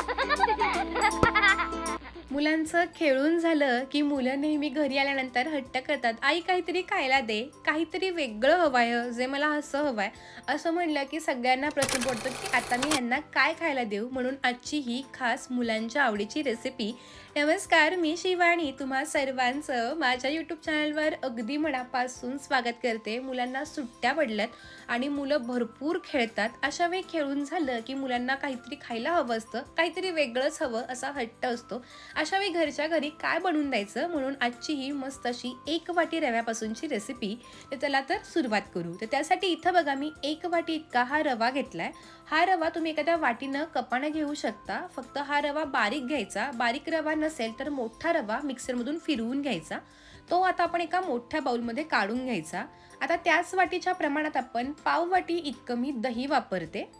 ハハハハ! मुलांचं खेळून झालं की मुलं नेहमी घरी आल्यानंतर हट्ट करतात आई काहीतरी खायला दे काहीतरी वेगळं हवं आहे जे मला असं हवं आहे असं म्हणलं की सगळ्यांना प्रश्न पडतो की आता मी यांना काय खायला देऊ? म्हणून आजची ही खास मुलांच्या आवडीची रेसिपी नमस्कार मी शिवानी तुम्हा सर्वांचं माझ्या यूट्यूब चॅनलवर अगदी मनापासून स्वागत करते. मुलांना सुट्ट्या पडल्यात आणि मुलं भरपूर खेळतात. अशा वेळी खेळून झालं की मुलांना काहीतरी खायला हवं असतं काहीतरी वेगळंच हवं असा हट्ट असतो. अशा वेळी घरच्या घरी काय बनवून द्यायचं म्हणून आजची ही मस्त अशी एक वाटी रव्यापासूनची रेसिपी तर त्याला तर सुरुवात करू. तर त्यासाठी इथं बघा मी एक वाटी इतका हा रवा घेतलाय. हा रवा तुम्ही एखाद्या वाटीनं कपानं घेऊ शकता. फक्त हा रवा बारीक घ्यायचा. बारीक रवा नसेल तर मोठा रवा मिक्सरमधून फिरवून घ्यायचा. तो आता आपण एका मोठ्या बाउलमध्ये काढून घ्यायचा. आता त्याच वाटीच्या प्रमाणात आपण पाव वाटी इतकं मी दही वापरते.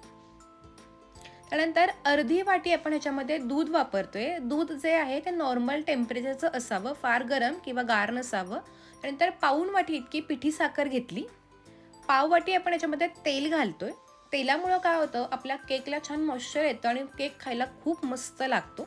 त्यानंतर अर्धी वाटी आपण ह्याच्यामध्ये दूध वापरतोय. दूध जे आहे ते नॉर्मल टेम्परेचरचं असावं फार गरम किंवा गार नसावं. त्यानंतर पाऊन वाटी इतकी पिठी साखर घेतली. पाव वाटी आपण याच्यामध्ये तेल घालतोय. तेलामुळं काय होतं आपल्या केकला छान मॉइश्चर येतं आणि केक खायला खूप मस्त लागतो.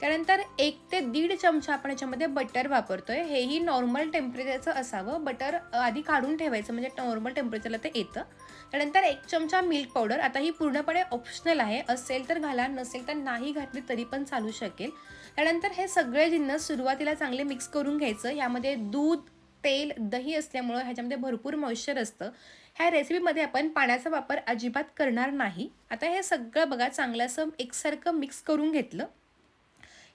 त्यानंतर एक ते दीड चमचा आपण याच्यामध्ये बटर वापरतोय. हेही नॉर्मल टेम्परेचरचं असावं. बटर आधी काढून ठेवायचं म्हणजे नॉर्मल टेम्परेचरला ते येतं. त्यानंतर एक चमचा मिल्क पावडर आता ही पूर्णपणे ऑप्शनल आहे. असेल तर घाला नसेल तर नाही घातली तरी पण चालू शकेल. त्यानंतर हे सगळे जिन्नस सुरुवातीला चांगले मिक्स करून घ्यायचं. यामध्ये दूध तेल दही असल्यामुळं ह्याच्यामध्ये भरपूर मॉइश्चर असतं. ह्या रेसिपीमध्ये आपण पाण्याचा वापर अजिबात करणार नाही. आता हे सगळं बघा चांगलं असं एकसारखं मिक्स करून घेतलं.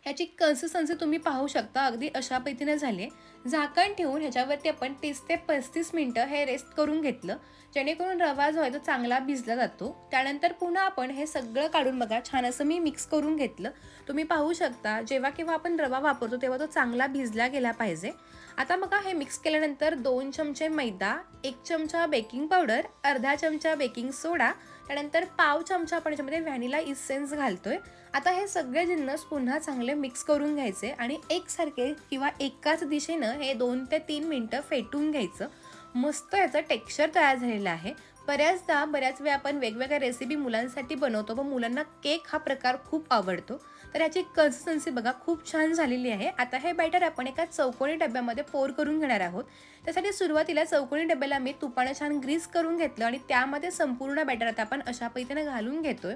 ह्याची कन्सिस्टन्सी तुम्ही पाहू शकता. अगदी अशा पद्धतीने झाले झाकण ठेवून ह्याच्यावरती आपण तीस ते पस्तीस मिनटं हे रेस्ट करून घेतलं. जेणेकरून रवा जो आहे तो चांगला भिजला जातो. त्यानंतर पुन्हा आपण हे सगळं काढून बघा. छान असं मी मिक्स करून घेतलं. तुम्ही पाहू शकता जेव्हा केव्हा आपण रवा वापरतो तेव्हा तो चांगला भिजला गेला पाहिजे. आता बघा हे मिक्स केल्यानंतर दोन चमचे मैदा एक चमचा बेकिंग पावडर अर्धा चमचा बेकिंग सोडा त्यानंतर पाव चमचा आपण याच्यामध्ये व्हॅनिला इसेन्स घालतोय. आता हे सगळे जिन्नस पुन्हा चांगले मिक्स करून घ्यायचे आणि एकसारखे किंवा एकाच दिशेनं हे दोन ते तीन मिनटं फेटून घ्यायचं. मस्त याचं टेक्स्चर तयार झालेलं आहे. बऱ्याचदा बऱ्याच वेळा आपण वेगवेगळ्या रेसिपी मुलांसाठी बनवतो व मुलांना केक हा प्रकार खूप आवडतो. तर याची कन्सिस्टन्सी बघा खूप छान झालेली आहे. आता हे बॅटर आपण एका चौकोनी डब्यामध्ये पोर करून घेणार आहोत. त्यासाठी सुरुवातीला चौकोनी डब्याला मी तुपानं छान ग्रीस करून घेतलं आणि त्यामध्ये संपूर्ण बॅटर आता आपण अशा पद्धतीने घालून घेतोय.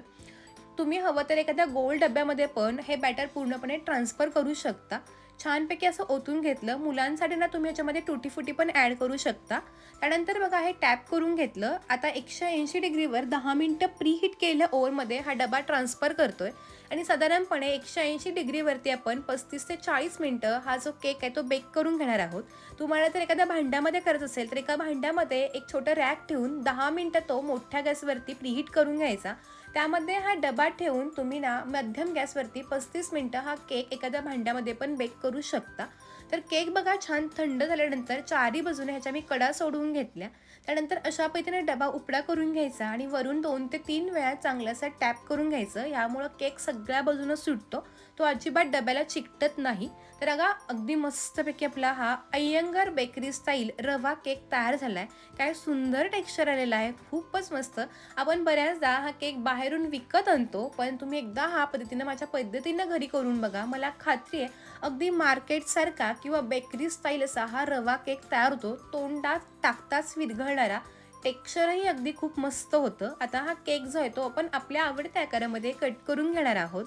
तुम्ही हवं तर एखाद्या गोल डब्यामध्ये पण हे बॅटर पूर्णपणे ट्रान्सफर करू शकता. छानपैकी असं ओतून घेतलं. मुलांसाठी ना तुम्ही याच्यामध्ये टुटी फुटी पण ॲड करू शकता. त्यानंतर बघा हे टॅप करून घेतलं. आता एकशे ऐंशी डिग्रीवर दहा मिनटं प्रीहीट केलं ओव्हरमध्ये हा डबा ट्रान्सफर करतोय. आणि साधारणपणे एकशे ऐंशी डिग्रीवरती आपण पस्तीस ते चाळीस मिनटं हा जो केक आहे तो बेक करून घेणार आहोत. तुम्हाला जर एखाद्या भांड्यामध्ये करत असेल तर एका भांड्यामध्ये एक छोटं रॅक ठेवून दहा मिनटं तो मोठ्या गॅसवरती प्रीहीट करून घ्यायचा. त्यामध्ये हा डबा ठेवून तुम्ही ना मध्यम गॅसवरती पस्तीस मिनटं हा केक एखाद्या भांड्यामध्ये पण बेक करू शकता. तर केक बघा छान थंड झाल्यानंतर चारी बाजूने ह्याच्या मी कडा सोडवून घेतल्या. त्यानंतर अशा पद्धतीने डबा उपडा करून घ्यायचा आणि वरून दोन ते तीन वेळा चांगलासा टॅप करून घ्यायचं. यामुळं केक सगळ्या बाजूनं सुटतो. तो अजिबात डब्याला चिकटत नाही. तर अगा अगदी मस्तपैकी आपला हा Iyengar bakery style rava cake तयार झाला आहे काय सुंदर टेक्स्चर आलेला आहे खूपच मस्त. आपण बऱ्याचदा हा केक बाहेरून विकत आणतो पण तुम्ही एकदा हा पद्धतीनं माझ्या पद्धतीनं घरी करून बघा. मला खात्री आहे अगदी मार्केटसारखा किंवा बेकरी स्टाईल असा हा रवा केक तयार होतो. तोंडात टाकताच विरघळणारा टेक्स्चरही अगदी खूप मस्त होतं. आता हा केक जो आहे तो आपण आपल्या आवडत्या आकारामध्ये कट करून घेणार आहोत.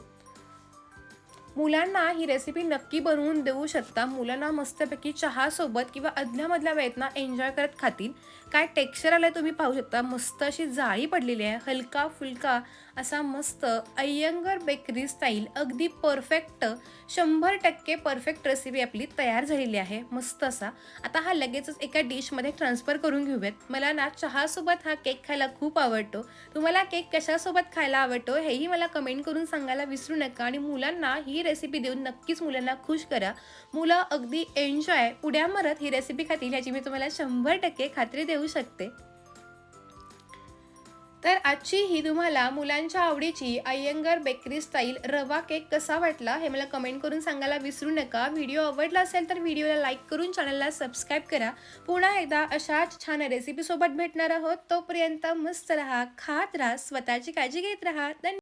मुलांना ही रेसिपी नक्की बनवून देऊ शकता. मुलांना मस्तपैकी चहासोबत किंवा अधल्यामधल्या वेळेत ना एन्जॉय करत खातील. काय टेक्स्चर आलं तुम्ही पाहू शकता. मस्त अशी जाळी पडलेली आहे. हलका फुलका असा मस्त अय्यंगर बेकरी स्टाईल अगदी परफेक्ट शंभर टक्के परफेक्ट रेसिपी आपली तयार झालेली आहे. मस्त असा. आता हा लगेचच एका डिशमध्ये ट्रान्सफर करून घेऊयात. मला ना चहासोबत हा केक खायला खूप आवडतो. तुम्हाला केक कशासोबत खायला आवडतो हेही मला कमेंट करून सांगायला विसरू नका आणि मुलांना ही रेसिपी देऊन नक्कीच मुलांना खुश करा. मुलं अगदी एन्जॉय उड्या मरत ही रेसिपी खातील ह्याची मी तुम्हाला शंभर टक्के खात्री देऊ देऊ शकते. तर आजची ही तुम्हाला मुलांच्या आवडीची Iyengar bakery style rava cake कसा वाटला हे मला कमेंट करून सांगायला विसरू नका. व्हिडिओ आवडला असेल तर व्हिडिओला लाईक करून चॅनलला सबस्क्राईब करा. पुन्हा एकदा अशाच छान रेसिपीसोबत भेटणार आहोत. तोपर्यंत मस्त राहा खात राहा स्वतःची काळजी घेत राहा. धन्यवाद.